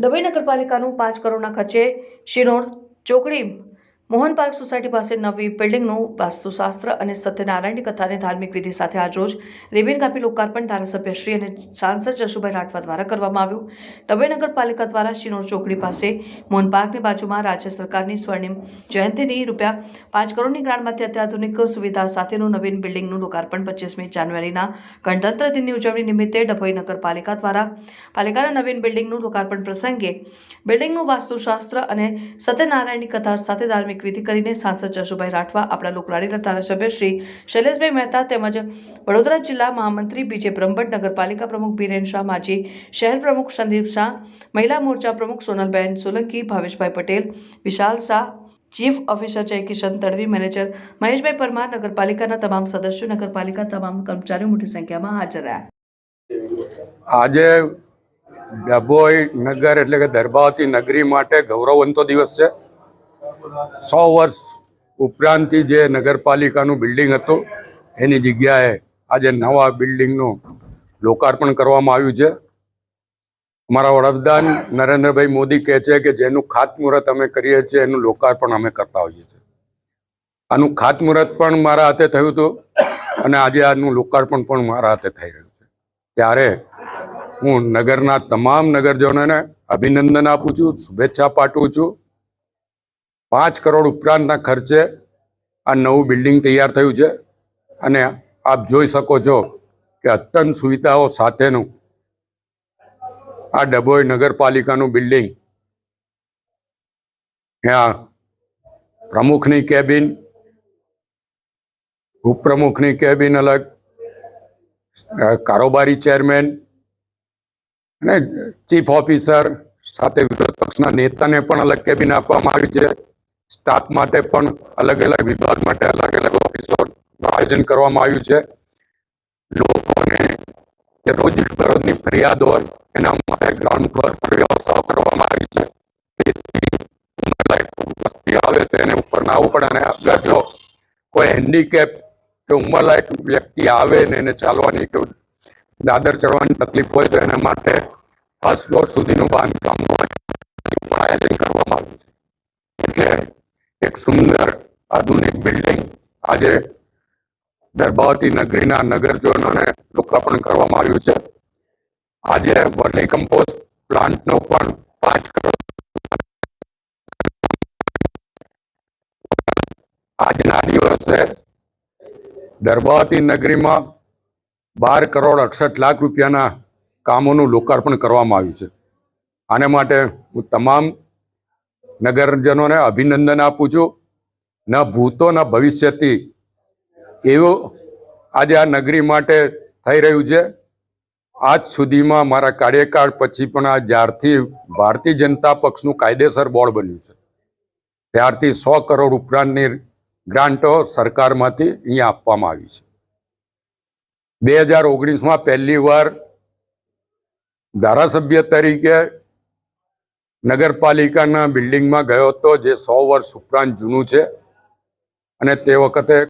ડભોઈ નગરપાલિકાનું પાંચ કરોડના ખર્ચે શિરોણ ચોકડી મોહન પાર્ક સોસાયટી પાસે નવી બિલ્ડિંગનું વાસ્તુશાસ્ત્ર અને સત્યનારાયણની કથાને ધાર્મિક વિધિ સાથે આજરોજ રેબિન કાપી લોકાર્પણ ધારાસભ્ય શ્રી અને સાંસદ જશુભાઈ રાઠવા દ્વારા કરવામાં આવ્યું. ડભોઈ નગરપાલિકા દ્વારા શિનોર ચોકડી પાસે મોહન પાર્કની બાજુમાં રાજ્ય સરકારની સ્વર્ણિમ જયંતિની રૂપિયા પાંચ કરોડની ગ્રાન્ટમાંથી અત્યાધુનિક સુવિધા સાથેનું નવીન બિલ્ડિંગનું લોકાર્પણ પચીસમી જાન્યુઆરીના ગણતંત્ર દિનની ઉજવણી નિમિત્તે ડભોઈ નગરપાલિકા દ્વારા પાલિકાના નવીન બિલ્ડિંગનું લોકાર્પણ પ્રસંગે બિલ્ડિંગનું વાસ્તુશાસ્ત્ર અને સત્યનારાયણની કથા સાથે ધાર્મિક વિધિ કરીને સાંસદ જશુભાઈ રાઠવા, આપણા લોકલાડીના ધારાસભ્ય શ્રી શૈલેષભાઈ મહેતા તેમજ વડોદરા જિલ્લા મહામંત્રી બીજે બ્રહ્મભટ્ટ નગરપાલિકા પ્રમુખ બિરેન શાહ, માજી શહેર પ્રમુખ સંદીપ શાહ, મહિલા મોરચા પ્રમુખ Sonalben Solanki, Bhaveshbhai Patel, Vishal Shah, chief officer Jaykishan Tadvi, manager Maheshbhai Parmar, નગરપાલિકાના તમામ સદસ્યો, નગરપાલિકા તમામ કર્મચારીઓ મોટી સંખ્યામાં હાજર રહ્યા. આજે ડભોઈ નગર એટલે કે દરબાવતી નગરી માટે ગૌરવવંતો દિવસ છે. સો વર્ષ ઉપરાંતથી જે નગરપાલિકાનું બિલ્ડિંગ હતું, એની જગ્યાએ આજે નવા બિલ્ડિંગનું લોકાર્પણ કરવામાં આવ્યું છે. અમારા વડાપ્રધાન નરેન્દ્રભાઈ મોદી કહે છે કે જેનું ખાતમુહૂર્ત અમે કરીએ છીએ, એનું લોકાર્પણ અમે કરતા હોઈએ છીએ. આનું ખાતમુહૂર્ત પણ મારા હાથે થયું હતું અને આજે આનું લોકાર્પણ પણ મારા હાથે થઈ રહ્યું છે. ત્યારે હું નગરના તમામ નગરજનોને અભિનંદન આપું છું, શુભેચ્છા પાઠવું છું. પાંચ કરોડ ઉપરાંતના ખર્ચે આ નવું બિલ્ડિંગ તૈયાર થયું છે. અને આપ જોઈ શકો છો કે અત્યંત સુવિધાઓ સાથેનું આ ડભોઈ નગરપાલિકાનું બિલ્ડિંગ ત્યાં પ્રમુખની કેબિન, ઉપપ્રમુખની કેબિન અલગ કારોબારી ચેરમેન અને ચીફ ઓફિસર સાથે વિરોધ પક્ષના નેતાને પણ અલગ કેબિન આપવામાં આવી છે. સ્ટાફ માટે પણ અલગ અલગ વિભાગ માટે અલગ અલગ ઓફિસોનું આયોજન કરવામાં આવ્યું છે. લોકોને જે રોજ બરોજની ફરિયાદ હોય, એના માટે ગ્રાઉન્ડ ફ્લોર પર વ્યવસ્થાઓ કરવામાં આવી છે. વસ્તી આવે તો એને ઉપર ના આવવું પડે અને અગર જો કોઈ હેન્ડીકેપ કે ઉંમરલાયક વ્યક્તિ આવે ને એને ચાલવાની કે દાદર ચડવાની તકલીફ હોય તો એના માટે ફર્સ્ટ ફ્લોર સુધીનું બાંધકામ હોય આયોજન કરવામાં આવ્યું છે. એટલે એક સુંદર આધુનિક બિલ્ડિંગ આજે દરબાવતી નગરીના નગરજનોને લોકાર્પણ કરવામાં આવ્યું છે. આજે વર્લી કમ્પોસ્ટ પ્લાન્ટનો પણ પાંચ કરોડ આજના દિવસે દરબાવતી નગરીમાં બાર કરોડ અડસઠ લાખ રૂપિયાના કામોનું લોકાર્પણ કરવામાં આવ્યું છે. આને માટે હું તમામ નગરજનોને અભિનંદન આપું છું. ન ભૂતો, ન ભવિષ્યથી એવું આજે આ નગરી માટે થઈ રહ્યું છે. આજ સુધીમાં મારા કાર્યકાળ પછી પણ આ જ્યારથી ભારતીય જનતા પક્ષનું કાયદેસર બોર્ડ બન્યું છે. ત્યારથી સો કરોડ ઉપરાંતની ગ્રાન્ટો સરકારમાંથી અહીંયા આપવામાં આવી છે. બે હજાર ઓગણીસમાં પહેલી વાર ધારાસભ્ય તરીકે નગરપાલિકાના બિલ્ડિંગમાં ગયો હતો જે સો વર્ષ ઉપરાંત જૂનું છે. અને તે વખતે